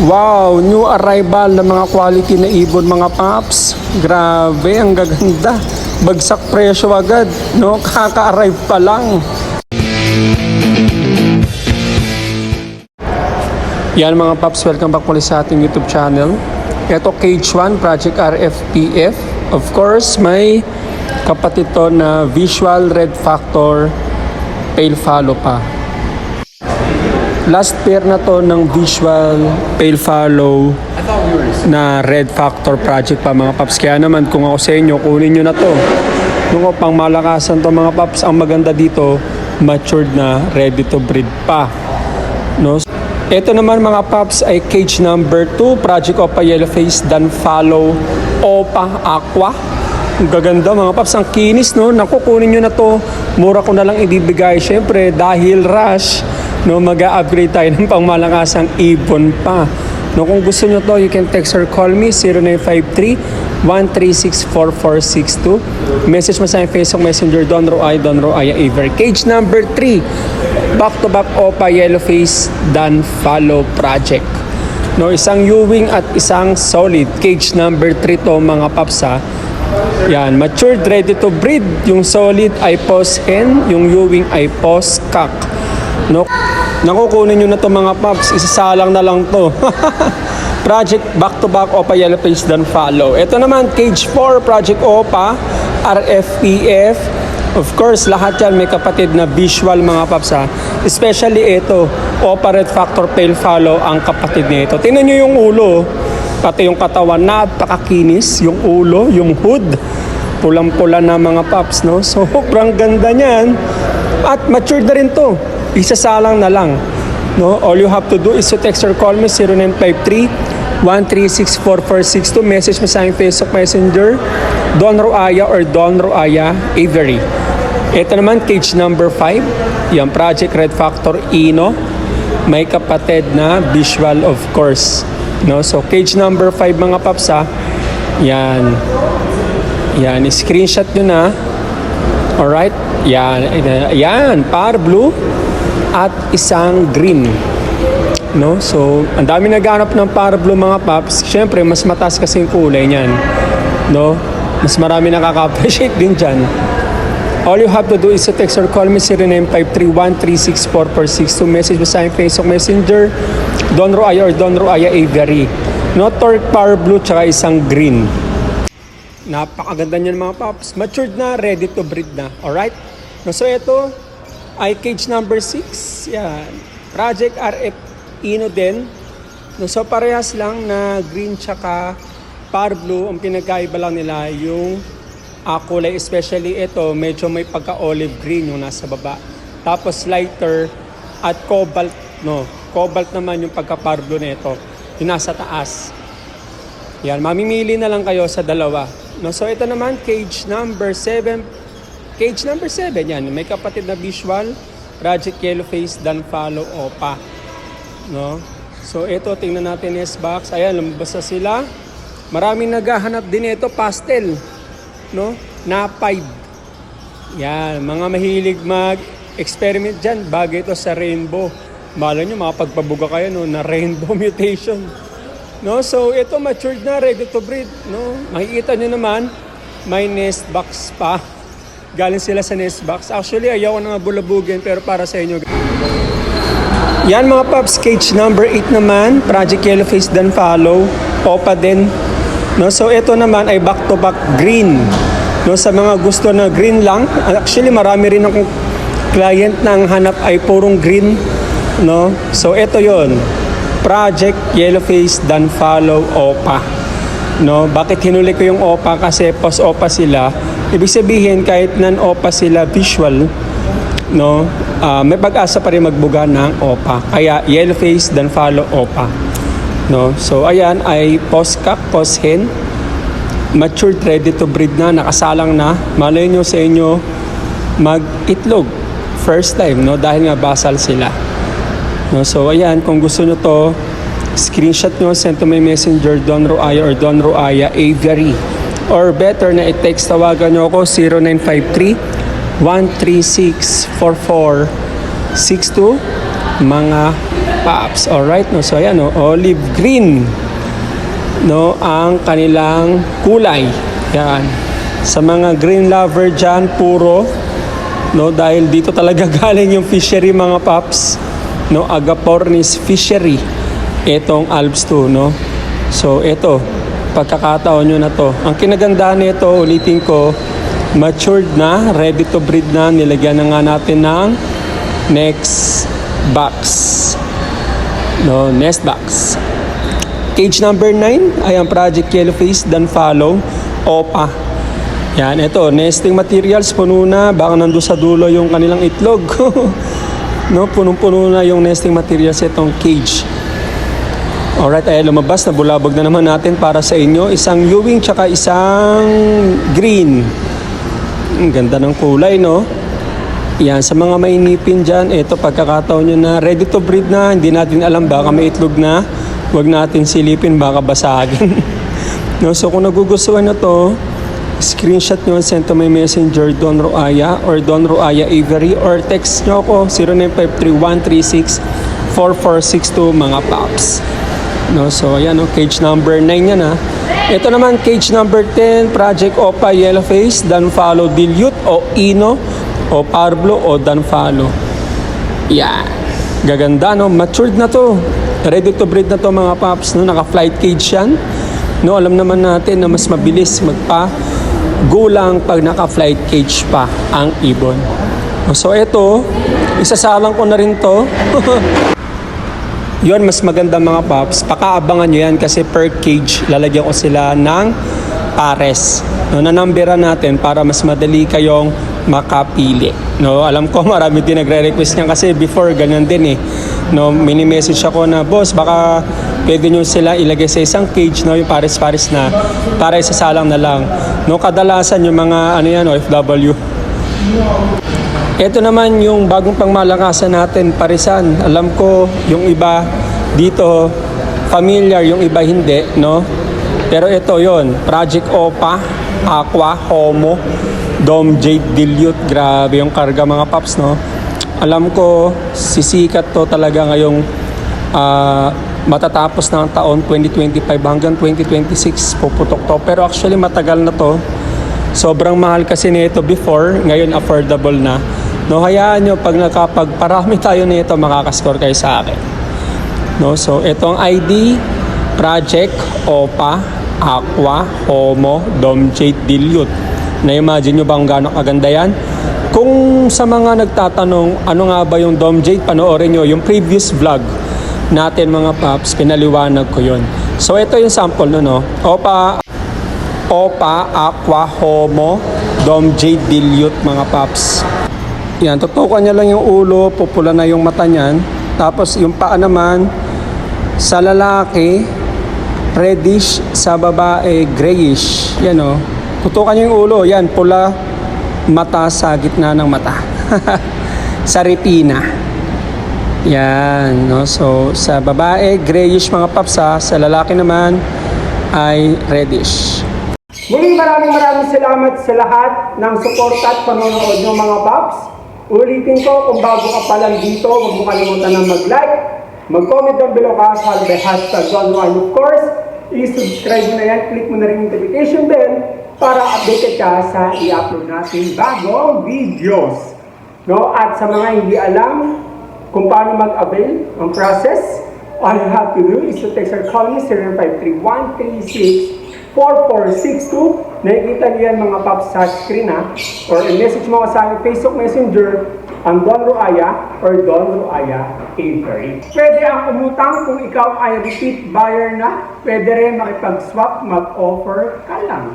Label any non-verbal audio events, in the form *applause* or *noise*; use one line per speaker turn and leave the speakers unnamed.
Wow, new arrival ng mga quality na ibon mga paps. Grabe, ang gaganda. Bagsak presyo agad, no? *laughs* Kaka-arrive pa lang. Yan mga paps, welcome back ulit sa ating YouTube channel. Ito Cage 1, Project RFPF. Of course, may kapatid to na Visual Red Factor Pale Follow pa. Last pair na to ng Visual Pale Follow na Red Factor project pa mga paps. Kaya naman kung ako sa inyo, kunin nyo na to. Kung ako pang malakasan to mga paps, ang maganda dito, matured na, ready to breed pa. No? Ito naman mga paps ay cage number 2, Project Opa Yellowface Dan Follow Opa Aqua. Gaganda mga paps, ang kinis no. Naku, kunin nyo na to. Mura ko na lang ibibigay. Syempre, dahil rush, no, mag-upgrade tayo ng pangmalakasang ibon pa. No, kung gusto nyo to, you can text or call me 0953 1364462. Message mo sa Facebook Messenger Don Roay, Don Roaya Aver. Cage number 3, back-to-back Opa Yellowface Dan Follow Project. No, isang Ewing at isang solid. Cage number 3 to mga paps ha. Yan, matured, ready to breed. Yung solid ay post hen, yung Ewing ay post cock. No? Nakukunin nyo na to mga paps, isasalang na lang to. *laughs* Project back-to-back Opa Yellow Face Dan Follow. Ito naman, Cage 4, Project Opa, RFPF. Of course, lahat yan may kapatid na visual mga paps ha. Especially ito, Opa Red Factor Pale Follow ang kapatid nito. Tingnan nyo yung ulo, pati yung katawan, napakakinis. Yung ulo, yung hood, pulang-pula na mga paps, no? So, *laughs* sobrang ganda niyan. At matured na rin to. Isasalang na lang. No? All you have to do is to text or call me 0953 1364462. Message mo sa aking Facebook Messenger, Don Roaya or Don Roaya Avery. Ito naman, cage number 5. Yan, Project Red Factor Ino. May kapatid na visual of course. No? So, cage number 5 mga paps ha. Yan. Yan, screenshot nyo na. Alright? Yan, yan, par blue at isang green. No? So, ang dami naghanap ng para blue mga paps. Siyempre, mas mataas kasi yung kulay niyan. No? Mas marami nakaka-appreciate din dyan. All you have to do is to text or call me 0953-1364462. Message mo sa Facebook Messenger, Don Roaya or Don Roaya Avery. No, Torque Power Blue tsaka isang green. Napakaganda niyan mga paps. Matured na, ready to breed na. Alright? No, so ito ay cage number 6. Yan. Project RF Ino din. No, so parehas lang na green tsaka par blue. Ang pinagkaiba lang nila yung ah, kulay. Especially ito, medyo may pagka-olive green yung nasa baba. Tapos lighter at cobalt. No, cobalt naman yung pagka-par blue nito. Yung nasa taas. Yan, mamimili na lang kayo sa dalawa. No, so ito naman, cage number 7. Cage number 7, yan. May kapatid na visual, Project Yellowface, Dan Follow, Opa. No? So ito, tingnan natin yung box. Ayan, lumabas na sila. Maraming naghahanap din ito, pastel. No? Na 5. Yan, mga mahilig mag-experiment dyan. Bagay ito sa rainbow. Malay nyo, makapagpabuga kayo no, na rainbow *laughs* mutation. No, so ito matured na, ready to breed, no. Makikita niyo naman, may nest box pa. Galing sila sa nest box. Actually, ayaw ko na bulabugin, pero para sa inyo. Yan mga paps, cage number 8 naman, Project Yellowface Dan Follow, Opa din. No, so ito naman ay back to back green. No, sa mga gusto na green lang, actually marami rin akong client na ang hanap ay purong green. No, so ito yon Project Yellowface Dan Follow OPA. No, bakit hinuli ko yung OPA kasi post OPA sila. Ibig sabihin kahit nan OPA sila visual, no, ah, may pag-asa pa rin magbuga ng OPA. Kaya Yellowface Dan Follow OPA. No, so ayan ay post cock, post hen. Matured, ready to breed na, nakasalang na. Malay nyo sa inyo mag-itlog. First time, no? Dahil nga basal sila. No, so ayan, kung gusto nyo to, screenshot nyo, send to my messenger, Don Roaya or Don Roaya Avery. Or better na i-text, tawagan nyo ako 0953 136 4462 mga paps. Alright, no? So ayan, no? olive green no ang kanilang kulay. Yan. Sa mga green lover dyan, puro no dahil dito talaga *laughs* galing yung fishery mga paps no Agapornis fishery etong Alps 2 no so ito pagkakataon nyo na to ang kinagandahan nito ulitin ko matured na ready to breed na nilagyan na nga natin ng next box no nest box cage number 9 ay ang project yellowface dan follow opa yan, ito, nesting materials, puno na. Baka nandun sa dulo yung kanilang itlog. *laughs* no, punong-puno na yung nesting materials itong cage. Alright, ay lumabas na bulabog na naman natin para sa inyo. Isang Ewing tsaka isang green. Ang ganda ng kulay, no? Yan, sa mga mainipin dyan, ito pagkakataon nyo na ready to breed na, hindi natin alam baka may itlog na, huwag natin silipin, baka basagin. *laughs* no, so kung nagugustuhan na to, screenshot nyo send to my messenger Don Roaya or Don Roaya Avery or text nyo ako 0953-136-4462 mga paps. No, so ayan no, cage number 9 yan ha. Ito naman cage number 10, Project Opa Yellowface, Dan Follow Dilute o Ino o Parblo o Dan Follow. Yan. Gaganda no, matured na to. Ready to breed na to mga paps no, naka-flight cage yan. No, alam naman natin na mas mabilis magpa gulang pag naka-flight cage pa ang ibon. So ito, isasalang ko na rin to. *laughs* Yon mas maganda mga paps. Pakaabangan nyo yan kasi per cage lalagyan ko sila ng pares. No, nanambera natin para mas madali kayong makapili. No, alam ko *laughs* marami din nagre-request niyan kasi before ganyan din eh. No, mini-message ako na boss baka pwede nyo sila ilagay sa isang cage no yung pares-pares na para isasalang na lang. No, kadalasan yung mga ano yan OFW. Ito naman yung bagong pangmalakasan natin, parisan. Alam ko yung iba dito familiar, yung iba hindi, no? Pero ito yon Project OPA, Aqua, Homo, Dom Jade Dilute. Grabe yung karga mga paps, no? Alam ko, sisikat to talaga ngayong ah, matatapos ng taon 2025 hanggang 2026 puputok to. Pero actually matagal na to. Sobrang mahal kasi nito before, ngayon affordable na. No, hayaan nyo, pag nakapagparami tayo nito, makakascore kayo sa akin. No, so itong ID, Project, OPA, Aqua, Homo, Dom Jade Dilute. Na-imagine nyo bang gano'ng kaganda yan? Kung sa mga nagtatanong, ano nga ba yung Dom Jade, panoorin nyo yung previous vlog natin mga paps, pinaliwanag ko yon. So ito yung sample no, no? OPA, Opa, Aqua, Homo, Dom Jade Dilute mga paps. Yan, tutukan niya lang yung ulo, pupula na yung mata niyan. Tapos yung paa naman, sa lalaki, reddish, sa babae, grayish. Yan o. Tutukan niya yung ulo, yan, pula, mata sa gitna ng mata. *laughs* sa retina. Yan, no? So, sa babae, grayish mga paps ha. Sa lalaki naman, ay reddish. Muling maraming maraming salamat sa lahat ng suporta at panonood ng mga paps. Ulitin ko, kung bago ka pa lang dito, huwag mo kalimutan na mag-like, mag-comment down below ka, follow the hashtag John. Of course, i-subscribe mo na yan, click mo na rin yung notification bell para updated ka sa i-upload natin bagong videos. No? At sa mga hindi alam kung paano mag-avail ang process, all you have to do is to text or call me 0953-136-4462. Nakikita niyo yan mga paps sa screen ha. Or i-message mo sa Facebook Messenger ang Don Roaya or Don Roaya Avery. Pwede ang umutang kung ikaw ay repeat buyer na. Pwede rin makipag-swap, mag-offer ka lang.